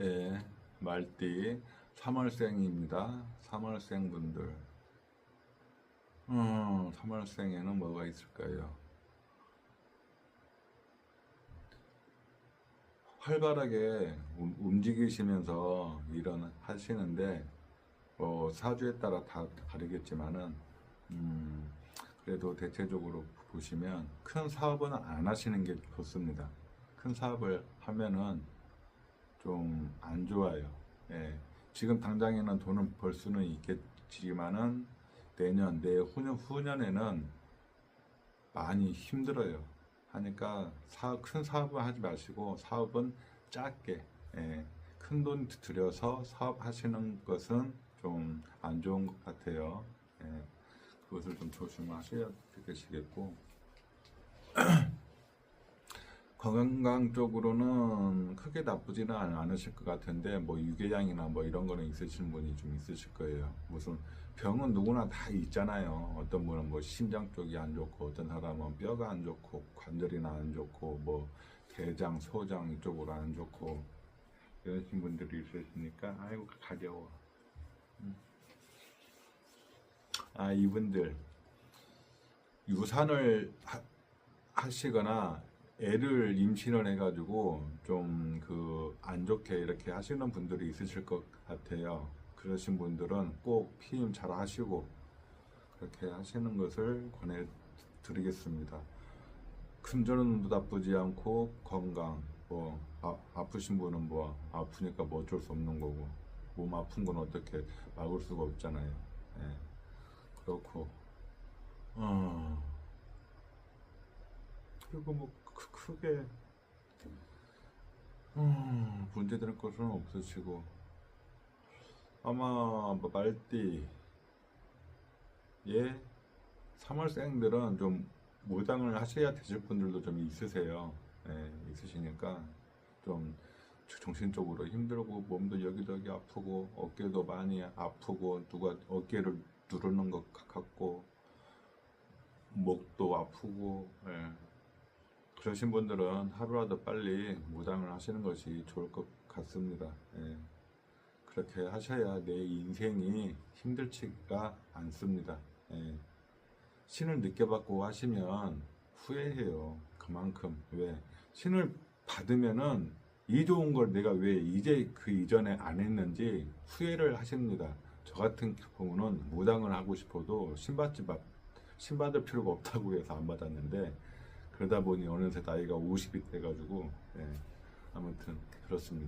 예, 말띠 3월생입니다. 3월생 분들. 음, 3월생에는 뭐가 있을까요? 활발하게 움- 움직이시면서 일은 하시는데 뭐 사주에 따라 다 다르겠지만은 음, 그래도 대체적으로 보시면 큰 사업은 안 하시는 게 좋습니다. 큰 사업을 하면은 좀 안 좋아요. 예. 지금 당장에는 돈을 벌 수는 있겠지만은 내년, 내후년, 후년에는 많이 힘들어요. 하니까 사, 큰 사업을 하지 마시고 사업은 작게 예. 큰 돈 들여서 사업 하시는 것은 좀 안 좋은 것 같아요. 예. 그것을 좀 조심하셔야 되시겠고 건강 쪽으로는 크게 나쁘지는 않- 않으실 것 같은데 뭐 유궤양이나 뭐 이런 거는 있으신 분이 좀 있으실 거예요. 무슨 병은 누구나 다 있잖아요. 어떤 분은 뭐 심장 쪽이 안 좋고 어떤 사람은 뼈가 안 좋고 관절이나 안 좋고 뭐 대장, 소장 이쪽으로 안 좋고 이러신 분들이 있으시니까 아이고 가려워. 음. 아 이분들 유산을 하, 하시거나 애를 임신을 해가지고 좀 그 안 좋게 이렇게 하시는 분들이 있으실 것 같아요. 그러신 분들은 꼭 피임 잘 하시고 그렇게 하시는 것을 권해드리겠습니다. 금전은 나쁘지 않고 건강 뭐 아, 아프신 분은 뭐 아프니까 뭐 어쩔 수 없는 거고 몸 아픈 건 어떻게 막을 수가 없잖아요. 예. 그렇고 그리고 뭐 크, 크게 음, 문제될 것은 없으시고 아마 뭐 말띠 예 3월생들은 좀 무당을 하셔야 되실 분들도 좀 있으세요. 예, 있으시니까 좀 정신적으로 힘들고 몸도 여기저기 아프고 어깨도 많이 아프고 누가 어깨를 누르는 것 같고 목도 아프고 예. 그러신 분들은 하루라도 빨리 무당을 하시는 것이 좋을 것 같습니다. 예. 그렇게 하셔야 내 인생이 힘들지가 않습니다. 예. 신을 늦게 받고 하시면 후회해요. 그만큼 왜 신을 받으면은 이 좋은 걸 내가 왜 이제 그 이전에 안 했는지 후회를 하십니다. 저 같은 경우는 무당을 하고 싶어도 신받지 마- 신받을 필요가 없다고 해서 안 받았는데 그러다 보니 어느새 나이가 50이 돼가지고 예, 아무튼 그렇습니다.